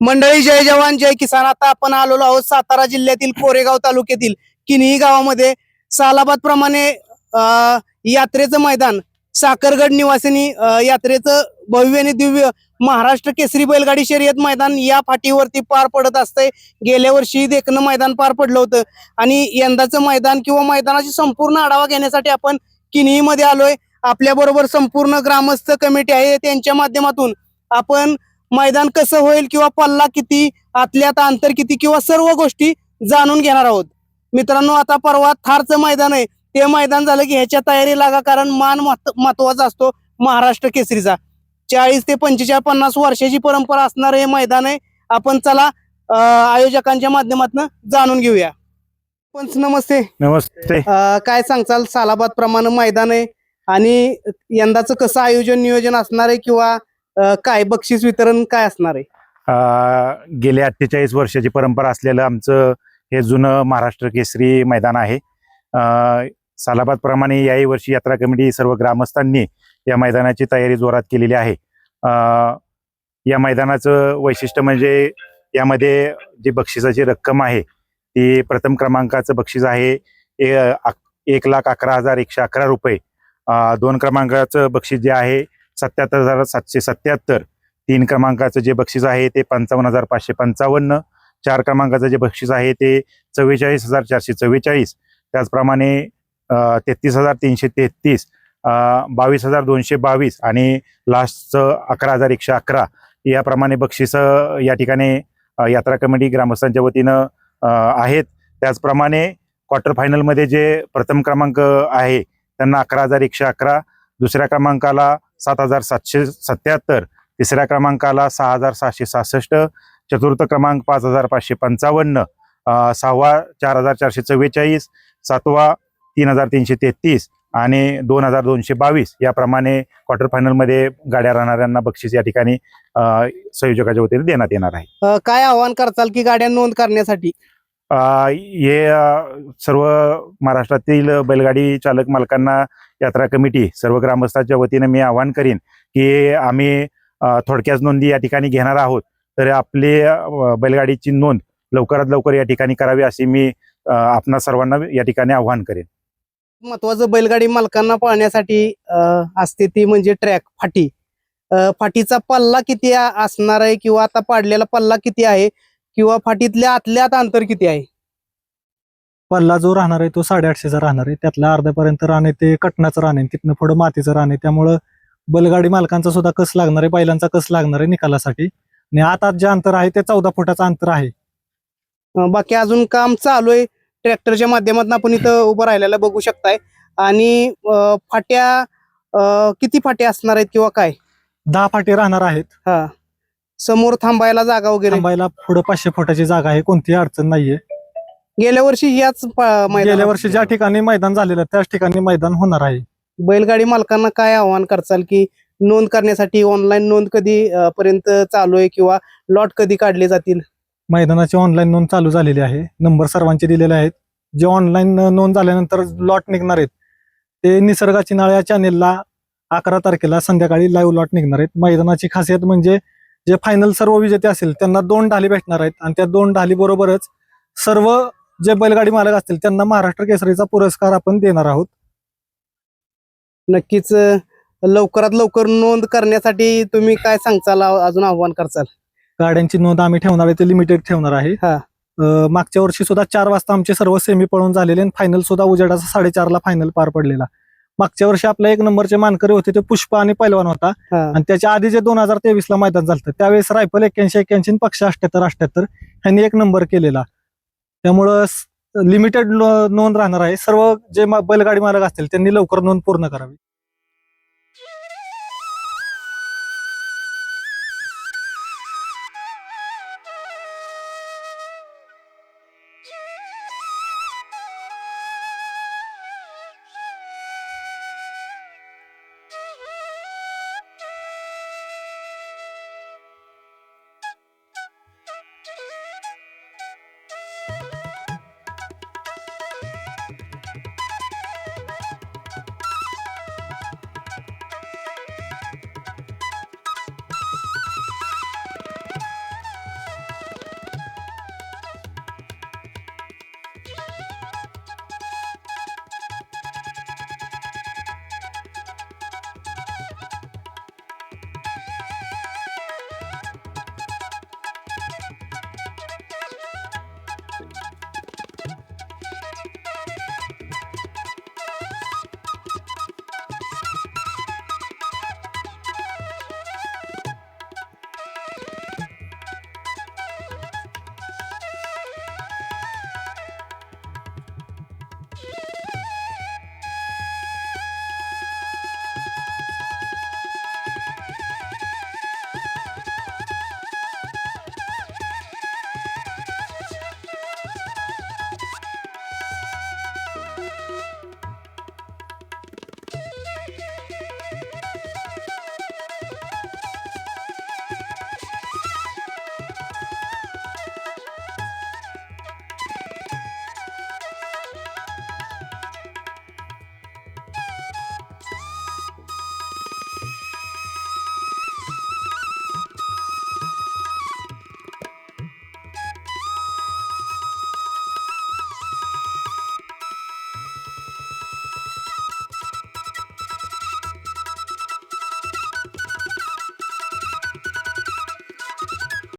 मंडळी जय जवान जय किसान. आता आपण आलेलो आहोत सातारा जिल्ह्यातील कोरेगाव तालुक्यातील किन्ही गावामध्ये. सालाबाद प्रमाणे यात्रेचं मैदान साखरगड निवासिनी यात्रेचं भव्य आणि दिव्य महाराष्ट्र केसरी बैलगाडी शर्यत मैदान या फाटीवरती पार पडत असते गेल्या वर्षी देखणं मैदान पार पडलं होतं. आणि यंदाचं मैदान किंवा मैदानाची संपूर्ण आढावा घेण्यासाठी आपण किन्हीमध्ये आलोय. आपल्या बरोबर संपूर्ण ग्रामस्थ कमिटी आहे. त्यांच्या माध्यमातून आपण मैदान कसं होईल किंवा पल्ला किती आतल्यात अंतर किती किंवा सर्व गोष्टी जाणून घेणार आहोत. मित्रांनो आता परवा थारचं मैदान आहे. ते मैदान झालं की ह्याच्या तयारी लागा कारण मान महत्व- महत्त्वाचा असतो महाराष्ट्र केसरीचा. चाळीस ते पंचेचाळीस पन्नास वर्षाची परंपरा असणार हे मैदान आहे. आपण चला आयोजकांच्या माध्यमातून जाणून घेऊया. पंच नमस्ते. नमस्ते. काय सांगचाल सालाबाद प्रमाणे मैदान आहे आणि यंदाचं कसं आयोजन नियोजन असणार आहे किंवा काय बक्षीस वितरण काय असणार आहे? अं, गेल्या अठ्ठेचाळीस वर्षाची परंपरा असलेलं आमचं हे जुनं महाराष्ट्र केसरी मैदान आहे. अं, सालाबाद प्रमाणे याही वर्षी यात्रा कमिटी सर्व ग्रामस्थांनी या मैदानाची तयारी जोरात केलेली आहे. अं, या मैदानाचं वैशिष्ट्य म्हणजे यामध्ये जी बक्षिसाची रक्कम आहे ती प्रथम क्रमांकाचं बक्षीस आहे. ए- अक- एक लाख अकरा हजार एकशे अकरा रुपये. अं, दोन क्रमांकाचं बक्षीस जे आहे सत्याहत्तर हजार सातशे सत्याहत्तर. तीन क्रमांकाचं जे बक्षीस आहे ते पंचावन्न हजार पाचशे पंचावन्न. चार क्रमांकाचं जे बक्षीस आहे ते चव्वेचाळीस हजार चारशे चव्वेचाळीस. त्याचप्रमाणे तेहतीस हजार तीनशे तेहतीस बावीस हजार दोनशे बावीस आणि लास्टचं अकरा हजार एकशे अकरा. याप्रमाणे बक्षिसं या ठिकाणी यात्रा कमिटी ग्रामस्थांच्या वतीनं आहेत. त्याचप्रमाणे क्वार्टर फायनलमध्ये जे प्रथम क्रमांक आहे त्यांना अकरा हजार एकशे अकरा. दुसऱ्या क्रमांकाला सात हजार सातशे सत्याहत्तर. तिसऱ्या क्रमांकाला सहा हजार सहाशे सहासष्ट. चतुर्थ क्रमांक पाच हजार पाचशे पंचावन्न. सहावा चार हजार चारशे चव्वेचाळीस. सातवा तीन हजार तीनशे तेहतीस. आणि दोन हजार दोनशे बावीस. याप्रमाणे क्वार्टर फायनलमध्ये गाड्या राहणाऱ्यांना बक्षीस या ठिकाणी संयोजकाच्या वतीने देण्यात येणार आहे. काय आव्हान करताल की गाड्या नोंद करण्यासाठी? हे सर्व महाराष्ट्रातील बैलगाडी चालक मालकांना यात्रा कमिटी सर्व ग्रामस्थांच्या वतीने मी आवाहन करीन की आम्ही थोडक्याच नोंदी या ठिकाणी घेणार आहोत. तर आपली बैलगाडीची नोंद लवकरात लवकर या ठिकाणी करावी अशी मी आपणा सर्वांना या ठिकाणी आवाहन करेन. महत्वाचं बैलगाडी मालकांना पाहण्यासाठी असते ती म्हणजे ट्रॅक फाटी. फाटीचा पल्ला किती असणार आहे किंवा आता पाडलेला पल्ला किती आहे किंवा फाटीतल्या आतल्या आत अंतर किती आहे? पल्ला जो राहणार आहे तो साडेआठशेचा राहणार आहे. त्यातल्या अर्ध्यापर्यंत आहे ते कटनाचं रान आहे. तिथनं पुढं मातीचं आहे. त्यामुळं बैलगाडी मालकांचा सुद्धा कस लागणार आहे? बैलांचा कस लागणार आहे निकालासाठी? आणि आत आत जे अंतर आहे ते चौदा फुटाचं अंतर आहे. अं, बाकी अजून काम चालू आहे. ट्रॅक्टरच्या माध्यमातून आपण इथं उभं राहिलेलं बघू शकताय. आणि अं, फाट्या अं, किती फाट्या असणार आहेत किंवा काय? दहा फाटे राहणार आहेत. हा. समोर थांबायला जागा वगैरे? थांबायला पुढं पाचशे फुटाची जागा आहे कोणतीही अडचण नाहीये. गेल्या वर्षी याच प- मैदानात गेल्या वर्षी ज्या ठिकाणी मैदान झालेलं त्याच ठिकाणी मैदान होणार आहे. बैलगाडी मालकांना काय आव्हान करचाल की नोंद करण्यासाठी ऑनलाईन नोंद कधी अं, पर्यंत चालू आहे किंवा लॉट कधी काढले जातील? मैदानाची ऑनलाईन नोंद चालू झालेली आहे. नंबर सर्वांचे दिलेले आहेत. जे ऑनलाईन नोंद झाल्यानंतर लॉट निघणार आहेत ते निसर्गाची नाळ या चॅनेलला अकरा तारखेला संध्याकाळी लाईव्ह लॉट निघणार आहेत. मैदानाची खासियत म्हणजे जे फायनल सर्व विजेते असतील त्यांना दोन ढाली भेटणार आहेत. आणि त्या दोन ढाली बरोबरच सर्व जे बैलगाडी मालक असतील त्यांना महाराष्ट्र केसरीचा पुरस्कार आपण देणार आहोत. नक्कीच लवकरात लवकर नोंद करण्यासाठी तुम्ही काय सांगचाल अजून आव्हान करचाल गाड्यांची नोंद आम्ही ठेवणार आहे ते लिमिटेड ठेवणार आहे. हा. मागच्या वर्षी सुद्धा चार वाजता आमचे सर्व सेमी पळून झालेले आणि फायनल सुद्धा उजेडाचा साडेचारला फायनल पार पडलेला. मागच्या वर्षी आपल्या एक नंबरचे मानकरी होते ते पुष्प आणि पैलवान होता. आणि त्याच्या आधी जे दोन हजार तेवीस ला मैदान झालं त्यावेळेस रायफल एक्क्याऐंशी एक्क्याऐंशी पक्ष अठ्याहत्तर अठ्याहत्तर ह्यांनी एक नंबर केलेला. त्यामुळं लिमिटेड नोंद राहणार आहे. सर्व जे बैलगाडी मालक असतील त्यांनी लवकर नोंद पूर्ण करावी.